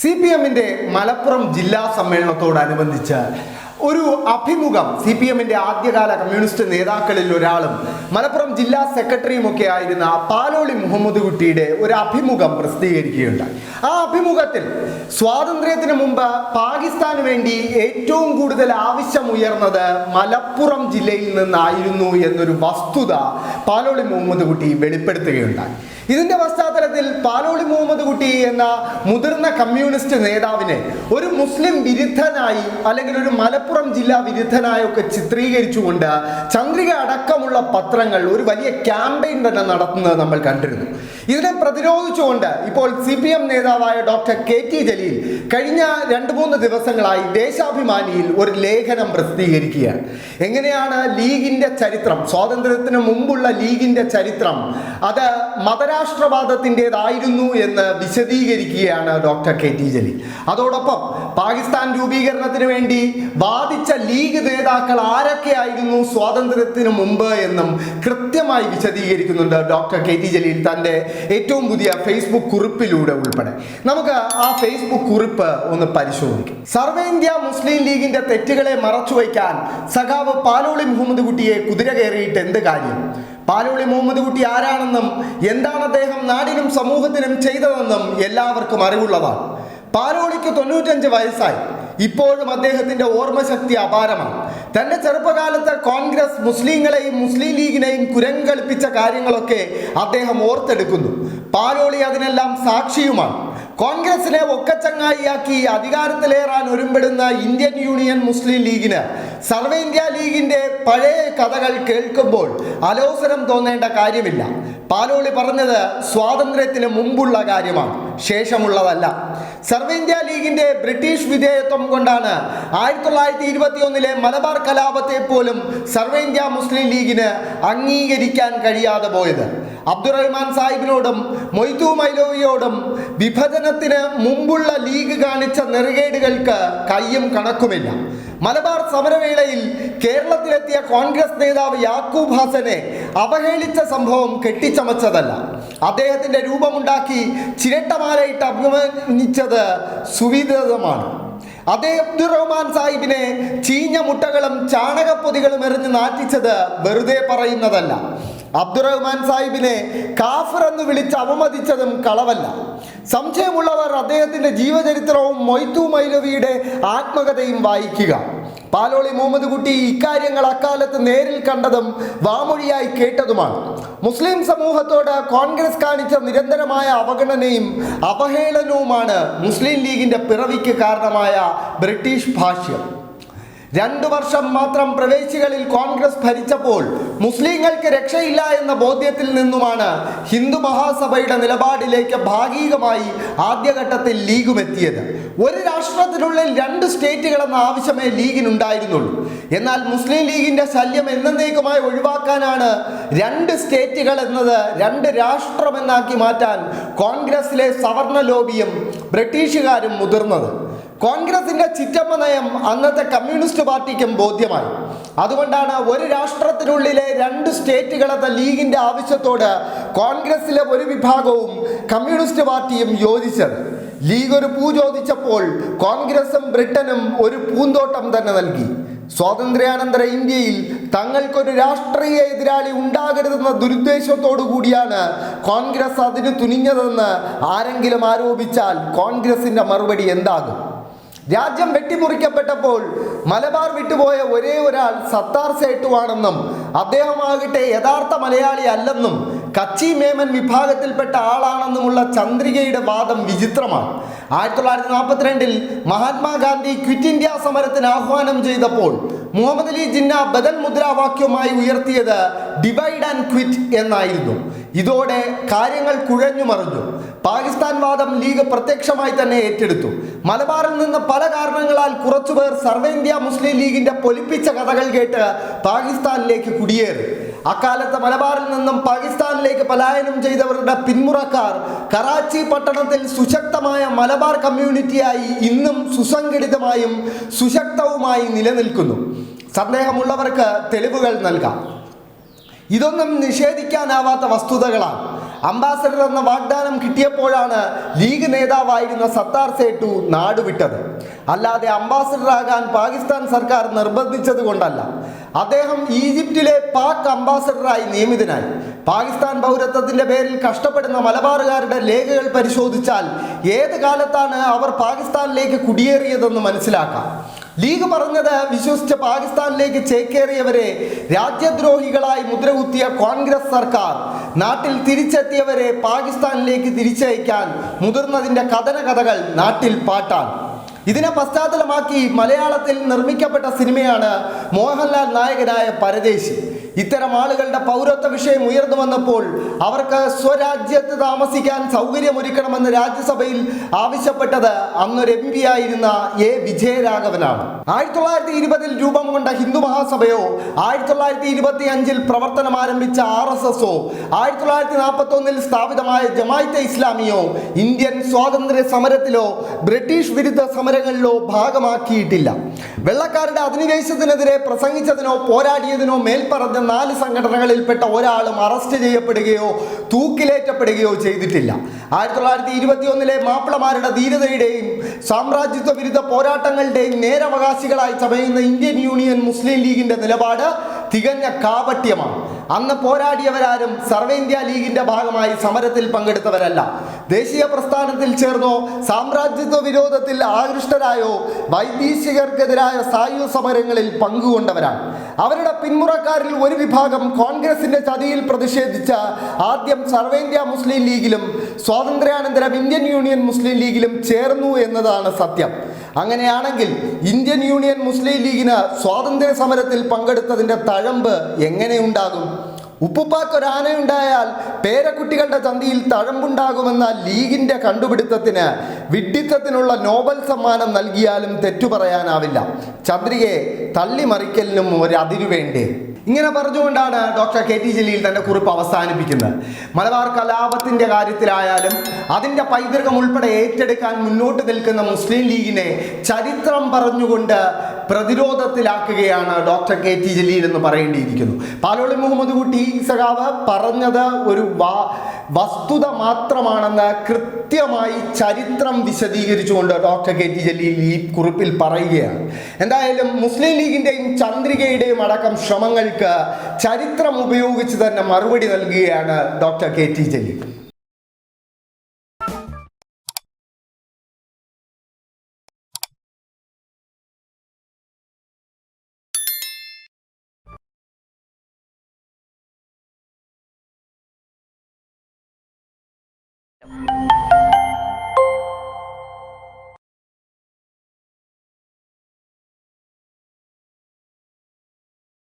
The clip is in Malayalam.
സി പി എമ്മിന്റെ മലപ്പുറം ജില്ലാ സമ്മേളനത്തോടനുബന്ധിച്ച് ഒരു അഭിമുഖം സി പി എമ്മിന്റെ ആദ്യകാല കമ്മ്യൂണിസ്റ്റ് നേതാക്കളിൽ ഒരാളും മലപ്പുറം ജില്ലാ സെക്രട്ടറിയും ഒക്കെ ആയിരുന്ന പാലോളി മുഹമ്മദ് കുട്ടിയുടെ ഒരു അഭിമുഖം പ്രസിദ്ധീകരിക്കുകയുണ്ടായി. ആ അഭിമുഖത്തിൽ സ്വാതന്ത്ര്യത്തിന് മുമ്പ് പാകിസ്ഥാന് വേണ്ടി ഏറ്റവും കൂടുതൽ ആവശ്യമുയർന്നത് മലപ്പുറം ജില്ലയിൽ നിന്നായിരുന്നു എന്നൊരു വസ്തുത പാലോളി മുഹമ്മദ് കുട്ടി വെളിപ്പെടുത്തുകയുണ്ടായി. ഇതിന്റെ പശ്ചാത്തലത്തിൽ പാലോളി മുഹമ്മദ് കുട്ടി എന്ന മുതിർന്ന കമ്മ്യൂണിസ്റ്റ് നേതാവിനെ ഒരു മുസ്ലിം വിരുദ്ധനായി അല്ലെങ്കിൽ ഒരു മലപ്പുറം ജില്ലാ വിരുദ്ധനായി ഒക്കെ ചിത്രീകരിച്ചുകൊണ്ട് ചന്ദ്രിക അടക്കമുള്ള പത്രങ്ങൾ ഒരു വലിയ ക്യാമ്പയിൻ തന്നെ നടത്തുന്നത് നമ്മൾ കണ്ടിരുന്നു. ഇതിനെ പ്രതിരോധിച്ചുകൊണ്ട് ഇപ്പോൾ സി പി എം നേതാവായ ഡോക്ടർ കെ ടി ജലീൽ കഴിഞ്ഞ രണ്ട് മൂന്ന് ദിവസങ്ങളായി ദേശാഭിമാനിയിൽ ഒരു ലേഖനം പ്രസിദ്ധീകരിക്കുകയാണ്. എങ്ങനെയാണ് ലീഗിന്റെ ചരിത്രം സ്വാതന്ത്ര്യത്തിന് മുമ്പുള്ള ലീഗിന്റെ ചരിത്രം അത് മതരാഷ്ട്രവാദത്തിന്റെതായിരുന്നു എന്ന് വിശദീകരിക്കുകയാണ് ഡോക്ടർ കെ ടി ജലീൽ. അതോടൊപ്പം പാകിസ്ഥാൻ രൂപീകരണത്തിന് വേണ്ടി വാദിച്ച ലീഗ് നേതാക്കൾ ആരൊക്കെയായിരുന്നു സ്വാതന്ത്ര്യത്തിന് മുമ്പ് എന്നും കൃത്യമായി വിശദീകരിക്കുന്നുണ്ട് ഡോക്ടർ കെ ടി ജലീൽ തന്റെ ഏറ്റവും പുതിയ ഫേസ്ബുക്ക് കുറിപ്പിലൂടെ ഉൾപ്പെടെ. നമുക്ക് ആ ഫേസ്ബുക്ക് കുറിപ്പ് ഒന്ന് പരിശോധിക്കാം. സർവേ ഇന്ത്യ മുസ്ലിം ലീഗിന്റെ തെറ്റുകളെ മറച്ചുവെക്കാൻ സഖാവ് പാലോളി മുഹമ്മദ് കുട്ടിയെ കുതിര കയറിയിട്ട് എന്ത് കാര്യം? പാലോളി മുഹമ്മദ് കുട്ടി ആരാണെന്നും എന്താണ് അദ്ദേഹം നാടിനും സമൂഹത്തിനും ചെയ്തതെന്നും എല്ലാവർക്കും അറിവുള്ളതാണ്. പാലോളിക്ക് തൊണ്ണൂറ്റഞ്ച് വയസ്സായി. ഇപ്പോഴും അദ്ദേഹത്തിന്റെ ഓർമ്മശക്തി അപാരമാണ്. തന്റെ ചെറുപ്പകാലത്ത് കോൺഗ്രസ് മുസ്ലിങ്ങളെയും മുസ്ലിം ലീഗിനെയും കുരങ്കളിപ്പിച്ച കാര്യങ്ങളൊക്കെ അദ്ദേഹം ഓർത്തെടുക്കുന്നു. പാലോളി അതിനെല്ലാം സാക്ഷിയുമാണ്. കോൺഗ്രസിനെ ഒക്കച്ചങ്ങായിയാക്കി അധികാരത്തിലേറാൻ ഒരുമ്പെടുന്ന ഇന്ത്യൻ യൂണിയൻ മുസ്ലിം ലീഗിന് സർവേ ഇന്ത്യ ലീഗിന്റെ പഴയ കഥകൾ കേൾക്കുമ്പോൾ അലോസരം തോന്നേണ്ട കാര്യമില്ല. പാലോളി പറഞ്ഞത് സ്വാതന്ത്ര്യത്തിന് മുമ്പുള്ള കാര്യമാണ്. ശേഷമുള്ളതല്ല. സർവേ ഇന്ത്യ ലീഗിന്റെ ബ്രിട്ടീഷ് വിധേയത്വം കൊണ്ടാണ് ആയിരത്തി തൊള്ളായിരത്തി ഇരുപത്തി ഒന്നിലെ മലബാർ കലാപത്തെ പോലും സർവേ ഇന്ത്യ മുസ്ലിം ലീഗിന് അംഗീകരിക്കാൻ കഴിയാതെ പോയത്. അബ്ദുറഹ്മാൻ സാഹിബിനോടും മൊയ്തു മൈലോവിയോടും വിഭജനത്തിന് മുമ്പുള്ള ലീഗ് കാണിച്ച നെറുകേടുകൾക്ക് കയ്യും കണക്കുമില്ല. മലബാർ സമരവേളയിൽ കേരളത്തിലെത്തിയ കോൺഗ്രസ് നേതാവ് യാക്കൂബ് ഹാസനെ അവഹേളിച്ച സംഭവം കെട്ടിച്ചമച്ചതല്ല. അദ്ദേഹത്തിന്റെ രൂപമുണ്ടാക്കി ചിരട്ടമാലയിട്ട് അഭിമാനിച്ചത് സുവിദിതമാണ് അതേ അബ്ദുറഹ്മാൻ സാഹിബിനെ ചീഞ്ഞ മുട്ടകളും ചാണകപ്പൊതികളും എറിഞ്ഞ് നാറ്റിച്ചത് വെറുതെ പറയുന്നതല്ല. അബ്ദുറഹ്മാൻ സാഹിബിനെ കാഫർ എന്ന് വിളിച്ച് അവമതിച്ചതും കളവല്ല. സംശയമുള്ളവർ അദ്ദേഹത്തിന്റെ ജീവചരിത്രവും മൊയ്തു മൈലവിയുടെ ആത്മകഥയും വായിക്കുക. പാലോളി മുഹമ്മദ് കുട്ടി ഇക്കാര്യങ്ങൾ അക്കാലത്ത് നേരിൽ കണ്ടതും വാമൊഴിയായി കേട്ടതുമാണ്. മുസ്ലിം സമൂഹത്തോട് കോൺഗ്രസ് കാണിച്ച നിരന്തരമായ അവഗണനയും അവഹേളനവുമാണ് മുസ്ലിം ലീഗിന്റെ പിറവിക്ക് കാരണമായ ബ്രിട്ടീഷ് ഭാഷ്യം. രണ്ടു വർഷം മാത്രം പ്രവേശികളിൽ കോൺഗ്രസ് ഭരിച്ചപ്പോൾ മുസ്ലിങ്ങൾക്ക് രക്ഷയില്ല എന്ന ബോധ്യത്തിൽ നിന്നുമാണ് ഹിന്ദു മഹാസഭയുടെ നിലപാടിലേക്ക് ഭാഗികമായി ആദ്യഘട്ടത്തിൽ ലീഗും എത്തിയത് ഒരു രാഷ്ട്രത്തിനുള്ളിൽ രണ്ട് സ്റ്റേറ്റുകൾ എന്ന ആവശ്യമേ ലീഗിനുണ്ടായിരുന്നുള്ളൂ. എന്നാൽ മുസ്ലിം ലീഗിന്റെ ശല്യം എന്നേക്കുമായി ഒഴിവാക്കാനാണ് രണ്ട് സ്റ്റേറ്റുകൾ എന്നത് രണ്ട് രാഷ്ട്രമെന്നാക്കി മാറ്റാൻ കോൺഗ്രസിലെ സവർണ ലോബിയും ബ്രിട്ടീഷുകാരും മുതിർന്നത്. കോൺഗ്രസിന്റെ ചിറ്റമ്മ നയം അന്നത്തെ കമ്മ്യൂണിസ്റ്റ് പാർട്ടിക്കും ബോധ്യമായി. അതുകൊണ്ടാണ് ഒരു രാഷ്ട്രത്തിനുള്ളിലെ രണ്ട് സ്റ്റേറ്റുകളെന്ന ലീഗിന്റെ ആവശ്യത്തോട് കോൺഗ്രസിലെ ഒരു വിഭാഗവും കമ്മ്യൂണിസ്റ്റ് പാർട്ടിയും യോജിച്ചത്. ലീഗ് ഒരു പൂ ചോദിച്ചപ്പോൾ കോൺഗ്രസും ബ്രിട്ടനും ഒരു പൂന്തോട്ടം തന്നെ നൽകി. സ്വാതന്ത്ര്യാനന്തര ഇന്ത്യയിൽ തങ്ങൾക്കൊരു രാഷ്ട്രീയ എതിരാളി ഉണ്ടാകരുതെന്ന ദുരുദ്ദേശത്തോടു കൂടിയാണ് കോൺഗ്രസ് അതിന് തുനിഞ്ഞതെന്ന് ആരെങ്കിലും ആരോപിച്ചാൽ കോൺഗ്രസിന്റെ മറുപടി എന്താകും? രാജ്യം വെട്ടിമുറിക്കപ്പെട്ടപ്പോൾ മലബാർ വിട്ടുപോയ ഒരേ ഒരാൾ സത്താർ സേട്ടുവാണെന്നും അദ്ദേഹമാകട്ടെ യഥാർത്ഥ മലയാളി അല്ലെന്നും കച്ചി മേമൻ വിഭാഗത്തിൽപ്പെട്ട ആളാണെന്നുമുള്ള ചന്ദ്രികയുടെ വാദം വിചിത്രമാണ്. ആയിരത്തി തൊള്ളായിരത്തി നാൽപ്പത്തിരണ്ടിൽ മഹാത്മാഗാന്ധി ക്വിറ്റ് ഇന്ത്യ സമരത്തിന് ആഹ്വാനം ചെയ്തപ്പോൾ മുഹമ്മദ് അലി ജിന്ന ബദൽ മുദ്രാവാക്യവുമായി ഉയർത്തിയത് ഡിവൈഡ് ആൻഡ് ക്വിറ്റ് എന്നായിരുന്നു. ഇതോടെ കാര്യങ്ങൾ കുഴഞ്ഞു മറിഞ്ഞു. പാകിസ്ഥാൻ വാദം ലീഗ് പ്രത്യക്ഷമായി തന്നെ ഏറ്റെടുത്തു. മലബാറിൽ നിന്ന് പല കാരണങ്ങളാൽ കുറച്ചുപേർ സർവേ ഇന്ത്യ മുസ്ലിം ലീഗിന്റെ പൊലിപ്പിച്ച കഥകൾ കേട്ട് പാകിസ്ഥാനിലേക്ക് കുടിയേറി. അക്കാലത്ത് മലബാറിൽ നിന്നും പാകിസ്ഥാനിലേക്ക് പലായനം ചെയ്തവരുടെ പിന്മുറക്കാർ കറാച്ചി പട്ടണത്തിൽ സുശക്തമായ മലബാർ കമ്മ്യൂണിറ്റിയായി ഇന്നും സുസംഘടിതമായും സുശക്തവുമായി നിലനിൽക്കുന്നു. സന്ദേഹമുള്ളവർക്ക് തെളിവുകൾ നൽകാം. ഇതൊന്നും നിഷേധിക്കാനാവാത്ത വസ്തുതകളാണ്. അംബാസഡർ എന്ന വാഗ്ദാനം കിട്ടിയപ്പോഴാണ് ലീഗ് നേതാവായിരുന്ന സത്താർ സേട്ടു നാടുവിട്ടത്. അല്ലാതെ അംബാസഡർ ആകാൻ പാകിസ്ഥാൻ സർക്കാർ നിർബന്ധിച്ചത് കൊണ്ടല്ല. അദ്ദേഹം ഈജിപ്തിലെ പാക് അംബാസഡറായി നിയമിതനായി. പാകിസ്ഥാൻ പൗരത്വത്തിന്റെ പേരിൽ കഷ്ടപ്പെടുന്ന മലബാറുകാരുടെ രേഖകൾ പരിശോധിച്ചാൽ ഏത് കാലത്താണ് അവർ പാകിസ്ഥാനിലേക്ക് കുടിയേറിയതെന്ന് മനസ്സിലാക്കാം. ലീഗ് പറഞ്ഞത് വിശ്വസിച്ച് പാകിസ്ഥാനിലേക്ക് ചേക്കേറിയവരെ രാജ്യദ്രോഹികളായി മുദ്രകുത്തിയ കോൺഗ്രസ് സർക്കാർ നാട്ടിൽ തിരിച്ചെത്തിയവരെ പാകിസ്ഥാനിലേക്ക് തിരിച്ചയക്കാൻ മുതിർന്നതിന്റെ കഥന കഥകൾ നാട്ടിൽ പാട്ടാണ്. ഇതിനെ പശ്ചാത്തലമാക്കി മലയാളത്തിൽ നിർമ്മിക്കപ്പെട്ട സിനിമയാണ് മോഹൻലാൽ നായകനായ പരദേശി ഇത്തരം ആളുകളുടെ പൗരത്വ വിഷയം ഉയർന്നു വന്നപ്പോൾ അവർക്ക് സ്വരാജ്യത്ത് താമസിക്കാൻ സൗകര്യമൊരുക്കണമെന്ന് രാജ്യസഭയിൽ ആവശ്യപ്പെട്ടത് അന്നൊരു എം പി ആയിരുന്ന എ വിജയരാഘവനാണ്. ആയിരത്തി തൊള്ളായിരത്തി ഇരുപതിൽ രൂപം കൊണ്ട ഹിന്ദു മഹാസഭയോ ആയിരത്തി തൊള്ളായിരത്തി ഇരുപത്തി അഞ്ചിൽ പ്രവർത്തനം ആരംഭിച്ച ആർ എസ് എസോ ആയിരത്തി തൊള്ളായിരത്തി നാൽപ്പത്തി ഒന്നിൽ സ്ഥാപിതമായ ജമായത്തെ ഇസ്ലാമിയോ ഇന്ത്യൻ സ്വാതന്ത്ര്യ സമരത്തിലോ ബ്രിട്ടീഷ് വിരുദ്ധ സമരങ്ങളിലോ ഭാഗമാക്കിയിട്ടില്ല. വെള്ളക്കാരുടെ അധിനിവേശത്തിനെതിരെ പ്രസംഗിച്ചതിനോ പോരാടിയതിനോ മേൽപ്പറഞ്ഞ നാല് സംഘടനകളിൽപ്പെട്ട ഒരാളും അറസ്റ്റ് ചെയ്യപ്പെടുകയോ തൂക്കിലേറ്റപ്പെടുകയോ ചെയ്തിട്ടില്ല. ആയിരത്തി തൊള്ളായിരത്തി ഇരുപത്തി ഒന്നിലെ മാപ്പിളമാരുടെ ധീരതയുടെയും സാമ്രാജ്യത്വ വിരുദ്ധ പോരാട്ടങ്ങളുടെയും നേരവകാശികളായി ചമയുന്ന ഇന്ത്യൻ യൂണിയൻ മുസ്ലിം ലീഗിന്റെ നിലപാട് തികഞ്ഞ കാപട്യമാണ്. അന്ന് പോരാടിയവരാരും സർവേന്ത്യ ലീഗിന്റെ ഭാഗമായി സമരത്തിൽ പങ്കെടുത്തവരല്ല. ദേശീയ പ്രസ്ഥാനത്തിൽ ചേർന്നോ സാമ്രാജ്യത്വ വിരോധത്തിൽ ആകൃഷ്ടരായോ വൈദേശികർക്കെതിരായ സായുധ സമരങ്ങളിൽ പങ്കുകൊണ്ടവരാണ്. അവരുടെ പിന്മുറക്കാരിൽ ഒരു വിഭാഗം കോൺഗ്രസിന്റെ ചതിയിൽ പ്രതിഷേധിച്ച ആദ്യം സർവേന്ത്യ മുസ്ലിം ലീഗിലും സ്വാതന്ത്ര്യാനന്തരം ഇന്ത്യൻ യൂണിയൻ മുസ്ലിം ലീഗിലും ചേർന്നു എന്നതാണ് സത്യം. അങ്ങനെയാണെങ്കിൽ ഇന്ത്യൻ യൂണിയൻ മുസ്ലിം ലീഗിന് സ്വാതന്ത്ര്യ സമരത്തിൽ പങ്കെടുത്തതിന്റെ തഴമ്പ് എങ്ങനെയുണ്ടാകും? ഉപ്പുപ്പാക്കൊരാനയുണ്ടായാൽ പേരക്കുട്ടികളുടെ ചന്തിയിൽ തഴമ്പുണ്ടാകുമെന്ന ലീഗിന്റെ കണ്ടുപിടുത്തത്തിന് വിഡ്ഢിത്തത്തിനുള്ള നോബൽ സമ്മാനം നൽകിയാലും തെറ്റു പറയാനാവില്ല. ചന്ദ്രികയെ തള്ളിമറിക്കലിനും ഒരു അതിരു വേണ്ടേ? ഇങ്ങനെ പറഞ്ഞുകൊണ്ടാണ് ഡോക്ടർ കെ ടി ജലീൽ തന്റെ കുറിപ്പ് അവസാനിപ്പിക്കുന്നത്. മലബാർ കലാപത്തിന്റെ കാര്യത്തിലായാലും അതിന്റെ പൈതൃകം ഉൾപ്പെടെ ഏറ്റെടുക്കാൻ മുന്നോട്ട് നിൽക്കുന്ന മുസ്ലിം ലീഗിനെ ചരിത്രം പറഞ്ഞുകൊണ്ട് പ്രതിരോധത്തിലാക്കുകയാണ് ഡോക്ടർ കെ ടി ജലീൽ എന്ന് പറയേണ്ടിയിരിക്കുന്നു. പാലോളി മുഹമ്മദ് കുട്ടി സഖാവ് പറഞ്ഞത് ഒരു വസ്തുത മാത്രമാണെന്ന് കൃത്യമായി ചരിത്രം വിശദീകരിച്ചുകൊണ്ട് ഡോക്ടർ കെ ടി ജലീൽ ഈ കുറിപ്പിൽ പറയുകയാണ്. എന്തായാലും മുസ്ലിം ലീഗിന്റെയും ചന്ദ്രികയുടെയും അടക്കം ശ്രമങ്ങൾക്ക് ചരിത്രം ഉപയോഗിച്ച് തന്നെ മറുപടി നൽകുകയാണ് doctor K T Jaleel. you